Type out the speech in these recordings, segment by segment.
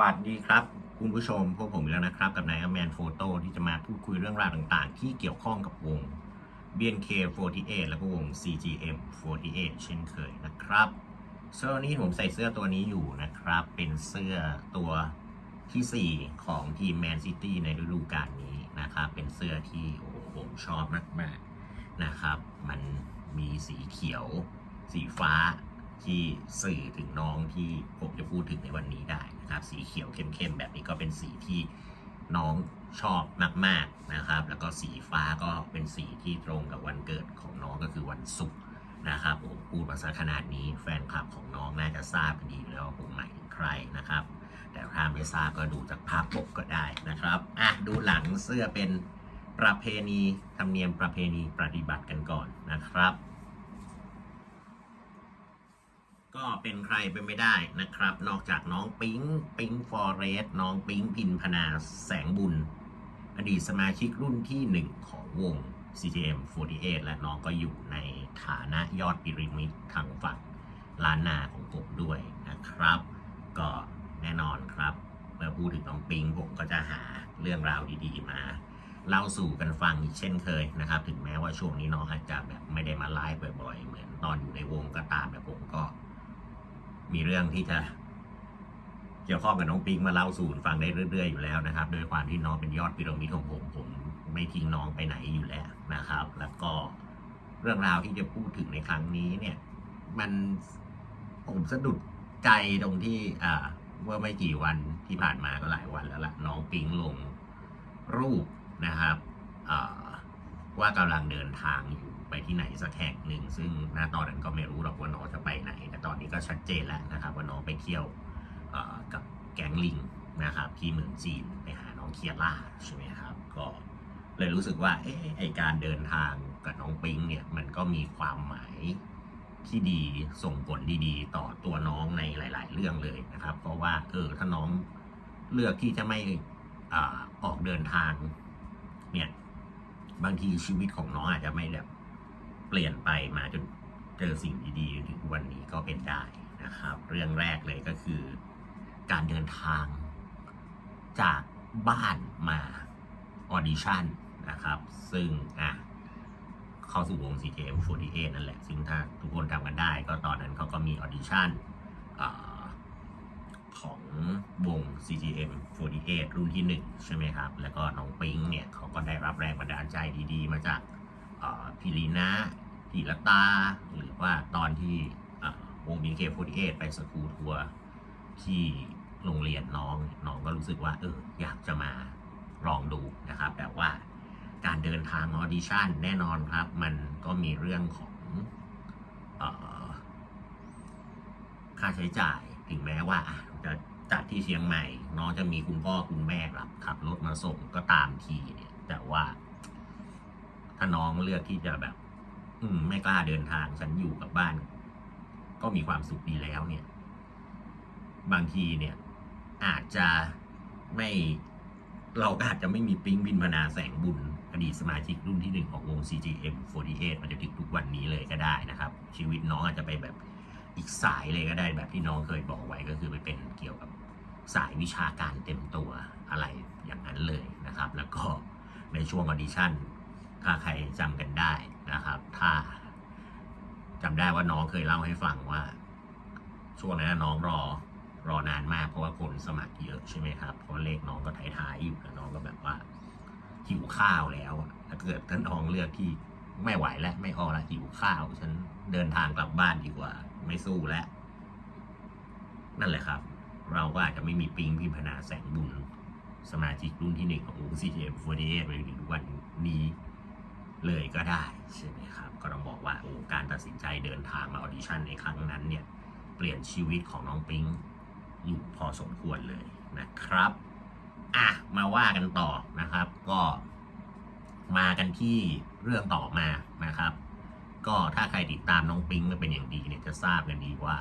วัสดีครับ คุณผู้ชมพวกผมอีกแล้วนะครับ กับนายแมนโฟโต้ที่จะมาพูดคุยเรื่องราวต่างๆ ที่เกี่ยวข้องกับวง BNK48 และก็วง CGM48 เช่นเคยนะครับเสื้อนี้ผมใส่เสื้อตัวนี้อยู่นะครับ เป็นเสื้อตัวทีสี่4 ของทีมแมนซิตี้ในฤดูกาลนี้นะครับ เป็นเสื้อที่โอ้โหผมชอบมากๆนะครับ มันมีสีเขียว สีฟ้าที่สื่อถึงน้องที่ผมจะพูดถึงในวันนี้ได้ นะครับ สีเขียวเข้มๆแบบนี้ก็เป็นสีที่น้องชอบมากๆนะครับ แล้วก็สีฟ้าก็เป็นสีที่ตรงกับวันเกิดของน้องก็คือวันศุกร์นะครับผมพูดมาสักขนาดนี้แฟนคลับของน้องน่าจะทราบกันดีอยู่แล้วว่าผมหมายถึงใครนะครับ แต่ถ้าไม่ทราบก็ดูจากภาพปกก็ได้นะครับอะดูหลังเสื้อเป็นประเพณีธรรมเนียมประเพณีปฏิบัติกันก่อนนะครับ ก็เป็นใครไปไม่ได้นะครับ นอกจากน้องปิ๊งปิ๊งฟอเรสน้องปิ๊งพินพนาแสงบุญ อดีตสมาชิกรุ่นที่หนึ่งของวง CGM48 และน้องก็อยู่ในฐานะยอดปิริมิตทางฝั่งล้านนาของผมด้วยนะครับ ก็แน่นอนครับ เมื่อพูดถึงน้องปิงผมก็จะหาเรื่องราวดีๆมาเล่าสู่กันฟังอีกเช่นเคยนะครับ ถึงแม้ว่าช่วงนี้น้องอาจจะแบบไม่ได้มาไลฟ์บ่อยๆ เหมือนตอนอยู่ในวงก็ตามแต่ผมก็ มีเรื่องที่จะเกี่ยวข้องกับน้องปิงมาเล่าสู่ฟังได้เรื่อย ๆ อยู่แล้วนะครับ โดยความที่น้องเป็นยอดพีระมิดของผมผมไม่ทิ้งน้องไปไหนอยู่แล้วนะครับ แล้วก็เรื่องราวที่จะพูดถึงในครั้งนี้เนี่ย มันผมสะดุดใจตรงที่อ่าเมื่อไม่กี่วันที่ผ่านมาก็หลายวันแล้วล่ะน้องปิงลงรูปนะครับว่ากำลังเดินทางอยู่ ที่ไหนสักแห่งหนึ่ง ซึ่งณตอนนั้นก็ไม่รู้หรอกว่าน้องจะไปไหน แต่ตอนนี้ก็ชัดเจนแล้วนะครับว่าน้องไปเที่ยวกับแก๊งลิงนะครับที่เมืองจีนไปหาน้องเคียร่าใช่ไหมครับก็เลยรู้สึกว่าเอ๊ะไอการเดินทางกับน้องปิงเนี่ยมันก็มีความหมายที่ดีส่งผลดีๆ ต่อตัวน้องในหลาย ๆ เรื่องเลยนะครับ เพราะว่าเออถ้าน้องเลือกที่จะไม่อออกเดินทางเนี่ยบางทีชีวิตของน้องอาจจะไม่แบบ เปลี่ยนไปมาจนเจอสิ่งดีๆถึงวันนี้ก็เป็นได้นะครับ เรื่องแรกเลยก็คือ การเดินทาง จากบ้านมาออดิชั่นนะครับ ซึ่งอะเข้าสู่วง CKM48 นั่นแหละ ซึ่งถ้าทุกคนจำกันได้ ก็ตอนนั้นเขาก็มีออดิชั่นของวง CGM48 รุ่นที่ 1 ใช่ไหมครับ แล้วก็น้องปิงเนี่ยเขาก็ได้รับแรงบันดาลใจดีๆ มาจาก พีลีนาพี่ละตา หรือว่าตอนที่อ่าวง BK48 ไปสกูทัวร์ที่โรงเรียนน้องน้องก็รู้สึกว่าเอออยากจะมาลองดูนะครับ แต่ว่าการเดินทางออดิชั่นแน่นอนครับ มันก็มีเรื่องของออค่าใช้จ่ายถึงแม้ว่าจะจัดที่เชียงใหม่ น้องจะมีคุณพ่อคุณแม่รับขับรถมาส่งก็ตามทีเนี่ยแต่ว่า ถ้าน้องเลือกที่จะแบบ อืม ไม่กล้าเดินทาง ฉันอยู่กับบ้าน ก็มีความสุขดีแล้วเนี่ย บางทีเนี่ย อาจจะไม่เราก็อาจจะไม่มีปิ๊งบินพนาแสงบุญอดีตสมาชิกรุ่นที่หนึ่งของวง CGM48 มาจนถึงทุกวันนี้เลยก็ได้นะครับ ชีวิตน้องอาจจะไปแบบอีกสายเลยก็ได้แบบที่น้องเคยบอกไว้ก็คือไปเป็นเกี่ยวกับสายวิชาการเต็มตัวอะไรอย่างนั้นเลยนะครับ แล้วก็ในช่วงออดิชั่น ถ้าใครจำกันได้นะครับ ถ้าจำได้ว่าน้องเคยเล่าให้ฟังว่า ช่วงนั้นน้องรอรอนานมากเพราะว่าคนสมัครเยอะใช่ไหมครับเพราะเลขน้องก็ท้ายๆอยู่แล้วน้องก็แบบว่าหิวข้าวแล้วถ้าเกิดถ้าน้องเลือกที่ไม่ไหวแล้วไม่ออแล้วหิวข้าว ฉันเดินทางกลับบ้านดีกว่า ไม่สู้แล้วนั่นแหละครับ เราก็อาจจะไม่มีปิงพิมพนาแสงบุญ สมาชิกรุ่นที่หนึ่งของวง CGM48 ไปถึงวันนี้ เลยก็ได้ใช่ไหมครับ ก็ต้องบอกว่าโอ้การตัดสินใจเดินทางมาออดิชั่นในครั้งนั้นเนี่ยเปลี่ยนชีวิตของน้องปิงอยู่พอสมควรเลยนะครับอะมาว่ากันต่อนะครับ ก็มากันที่เรื่องต่อมานะครับ ก็ถ้าใครติดตามน้องปิงมาเป็นอย่างดีเนี่ยจะทราบกันดีว่า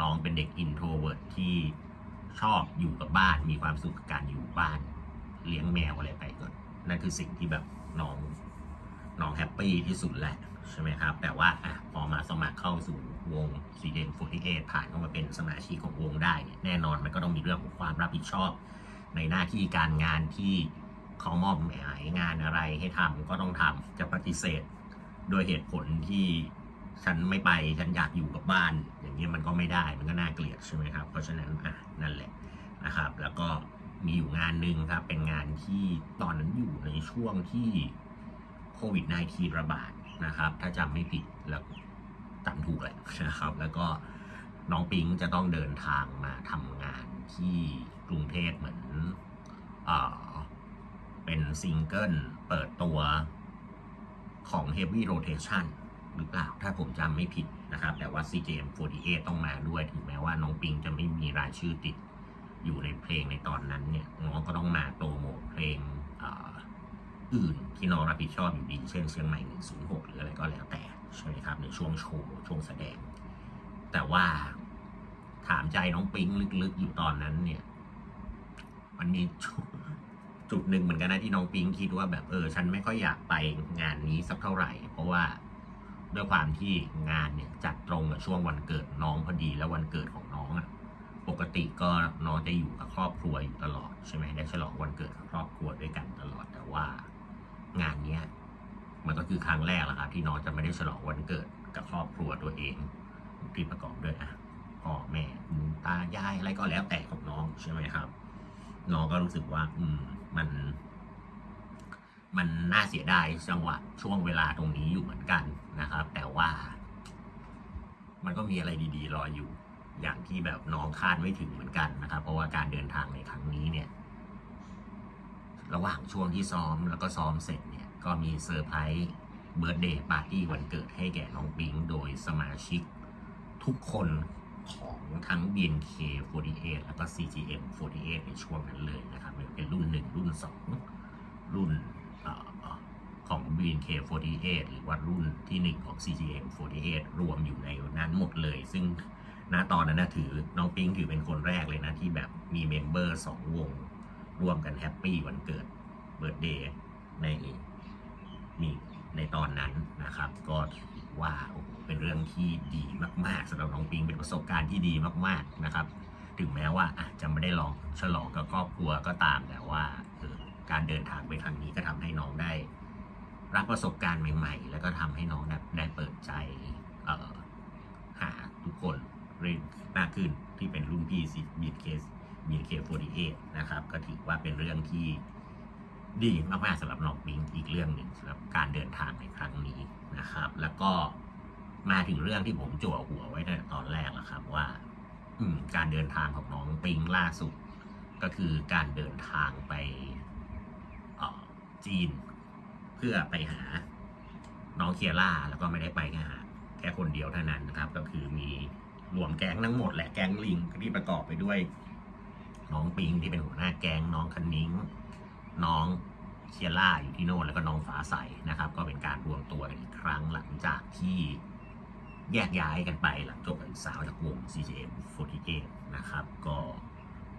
น้องเป็นเด็กอินโทรเวิร์ที่ชอบอยู่กับบ้านมีความสุขกับการอยู่บ้าน เลี้ยงแมวอะไรไปก็นั่นคือสิ่งที่แบบน้อง น้องแฮปปี้ที่สุดแหละใช่ไหมครับ แต่ว่าอะพอมาสมัครเข้าสู่วง CJ48 ผ่านเข้ามาเป็นสมาชิกของวงได้ แน่นอนมันก็ต้องมีเรื่องของความรับผิดชอบ ในหน้าที่การงานที่เขามอบหมายงานอะไรให้ทำก็ต้องทำจะปฏิเสธ โดยเหตุผลที่ฉันไม่ไปฉันอยากอยู่กับบ้าน อย่างนี้มันก็ไม่ได้มันก็น่าเกลียดใช่ไหมครับ เพราะฉะนั้นอะนั่นแหละนะครับ แล้วก็มีอยู่งานหนึ่งครับ เป็นงานที่ตอนนั้นอยู่ในช่วงที่ โควิด -19 ระบาดนะครับ ถ้าจำไม่ผิดแล้วจำถูกแหละนะครับ แล้วก็น้องปิงจะต้องเดินทางมาทำงานที่กรุงเทพเหมือนเออเป็นซิงเกิลเปิดตัวของ Heavy Rotation หรือเปล่า ถ้าผมจำไม่ผิดนะครับ แต่ว่า CJM48 ต้องมาด้วยถึงแม้ว่าน้องปิงจะไม่มีรายชื่อติดอยู่ในเพลงในตอนนั้นเนี่ยน้องก็ต้องมาโปรโมทเพลงออื่น ที่น้องรับผิดชอบอยู่ดี เช่นเชียงใหม่ 106 หรืออะไรก็แล้วแต่ใช่ไหมครับในช่วงโชว์ช่วงแสดง แต่ว่าถามใจน้องปิงลึกๆอยู่ตอนนั้นเนี่ย มันมีจุดจุดหนึ่งเหมือนกันนะที่น้องปิงคิดว่าแบบเออ ฉันไม่ค่อยอยากไปงานนี้สักเท่าไหร่ เพราะว่าด้วยความที่งานเนี่ยจัดตรงกับช่วงวันเกิดน้องพอดีแล้ววันเกิดของน้องอะปกติก็น้องจะอยู่กับครอบครัวอยู่ตลอดใช่ไหมได้ฉลองวันเกิดกับครอบครัวด้วยกันตลอดแต่ว่า งานเนี้ยมันก็คือครั้งแรกแหละครับที่น้องจะไม่ได้ฉลองวันเกิดกับครอบครัวตัวเองที่ประกอบด้วยอะพ่อแม่ตายายอะไรก็แล้วแต่ของน้องใช่ไหมครับ น้องก็รู้สึกว่า อืม มัน มันน่าเสียดายจังหวะช่วงเวลาตรงนี้อยู่เหมือนกันนะครับ แต่ว่า มันก็มีอะไรดีๆ รออยู่ อย่างที่แบบน้องคาดไม่ถึงเหมือนกันนะครับ เพราะว่าการเดินทางในครั้งนี้เนี่ย ระหว่างช่วงที่ซ้อมแล้วก็ซ้อมเสร็จเนี่ย ก็มีเซอร์ไพรส์เบิร์ดเดย์ปาร์ตี้วันเกิดให้แก่น้องปิงโดยสมาชิกทุกคนของทั้ง BNK48 แล้วก็ CGM48 ในช่วงนั้นเลยนะครับไม่ว่าเป็นรุ่น 1 รุ่น 2 รุ่นออของ BNK48 หรือว่ารุ่นที่ 1 ของ CGM48 รวมอยู่ในนั้นหมดเลย ซึ่งณตอนนั้นนะถือน้องปิงถือเป็นคนแรกเลยนะ ที่แบบมีเมมเบอร์สองวง ร่วมกันแฮปปี้วันเกิดเบิร์ดเดย์ในมีในตอนนั้นนะครับ ก็ถือว่าเป็นเรื่องที่ดีมาก ๆสำหรับน้องปิงเป็นประสบการณ์ที่ดีมาก ๆนะครับ ถึงแม้ว่าอาจจะไม่ได้ลองฉลองกับครอบครัวก็ตามแต่ว่าออการเดินทางไปครั้งนี้ก็ทำให้น้องได้รับประสบการณ์ใหม่ ๆ แล้วก็ทำให้น้องได้เปิดใจเออหาทุกคนเรื่อยมากขึ้นที่เป็นรุ่นพี่สิบีเคส BK48 นะครับ ก็ถือว่าเป็นเรื่องที่ดีมากๆสำหรับน้องปิงอีกเรื่องหนึ่งสำหรับการเดินทางในครั้งนี้นะครับ แล้วก็มาถึงเรื่องที่ผมจั่วหัวไว้ในตอนแรกแล้วครับว่า อืม การเดินทางของน้องปิงล่าสุด ก็คือการเดินทางไปออจีน เพื่อไปหาน้องเคียร่าแล้วก็ไม่ได้ไปแค่หาแค่คนเดียวเท่านั้นนะครับ ก็คือมีรวมแก๊งทั้งหมดแหละแก๊งลิงที่ประกอบไปด้วย น้องปิงที่เป็นหัวหน้าแก๊งน้องคันนิ้งน้องเคียร่าอยู่ที่โน่นแล้วก็น้องฟ้าใสนะครับ ก็เป็นการรวมตัวกันอีกครั้งหลังจากที่แยกย้ายกันไปหลังจบการศึกษาจากวง CJM48 นะครับ ก็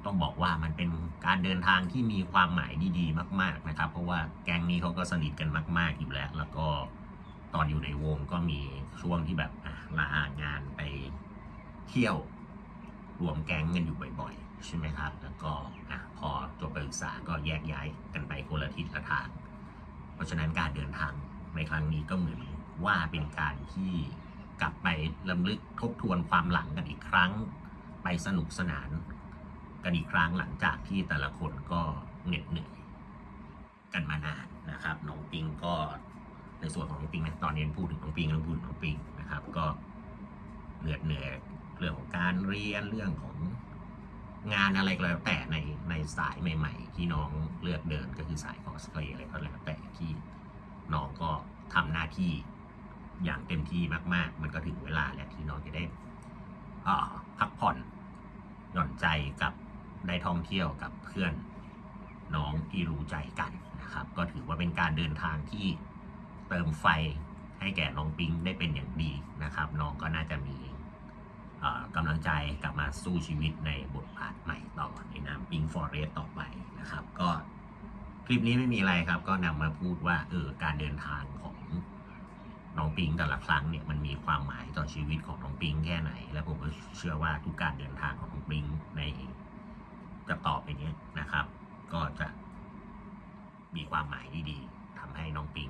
ต้องบอกว่ามันเป็นการเดินทางที่มีความหมายดีๆมาก ๆนะครับ เพราะว่าแก๊งนี้เขาก็สนิทกันมาก ๆ อยู่แล้ว แล้วก็ตอนอยู่ในวงก็มีช่วงที่แบบลางานไปเที่ยวรวมแก๊งกันอยู่บ่อย ใช่ไหมครับ แล้วก็อะพอจบการศึกษาก็แยกย้ายกันไปคนละทิศละทาง เพราะฉะนั้นการเดินทางในครั้งนี้ก็เหมือนว่าเป็นการที่กลับไปลำลึกทบทวนความหลังกันอีกครั้ง ไปสนุกสนานกันอีกครั้งหลังจากที่แต่ละคนก็เหน็ดเหนื่อยกันมานานนะครับน้องปิงก็ในส่วนของน้องปิงนะตอนนี้พูดถึงน้องปิงแล้วพูดถึงน้องปิงนะครับ ก็เหนื่อยเหนื่อยเรื่องของการเรียนเรื่องของ งานอะไรก็แล้วแต่ในในสายใหม่ ๆ ที่น้องเลือกเดินก็คือสายคอสเพลย์อะไรก็แล้วแต่ที่น้องก็ทำหน้าที่อย่างเต็มที่มาก ๆ มันก็ถึงเวลาแล้วที่น้องจะได้อ่อพักผ่อนหย่อนใจกับได้ท่องเที่ยวกับเพื่อนน้องที่รู้ใจกันนะครับ ก็ถือว่าเป็นการเดินทางที่เติมไฟให้แก่น้องปิงได้เป็นอย่างดีนะครับ น้องก็น่าจะมี กำลังใจกลับมาสู้ชีวิตในบทบาทใหม่ต่อในนามปิงฟอร์เรสต่อไปนะครับ ก็คลิปนี้ไม่มีอะไรครับ ก็นำมาพูดว่าเออการเดินทางของน้องปิงแต่ละครั้งเนี่ยมันมีความหมายต่อชีวิตของน้องปิงแค่ไหน และผมก็เชื่อว่าทุกการเดินทางของน้องปิงในจะต่อไปนี้นะครับ ก็จะมีความหมายดีๆทำให้น้องปิง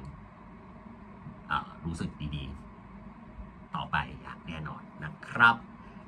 รู้สึกดีๆ ต่อไปอย่างแน่นอนนะครับ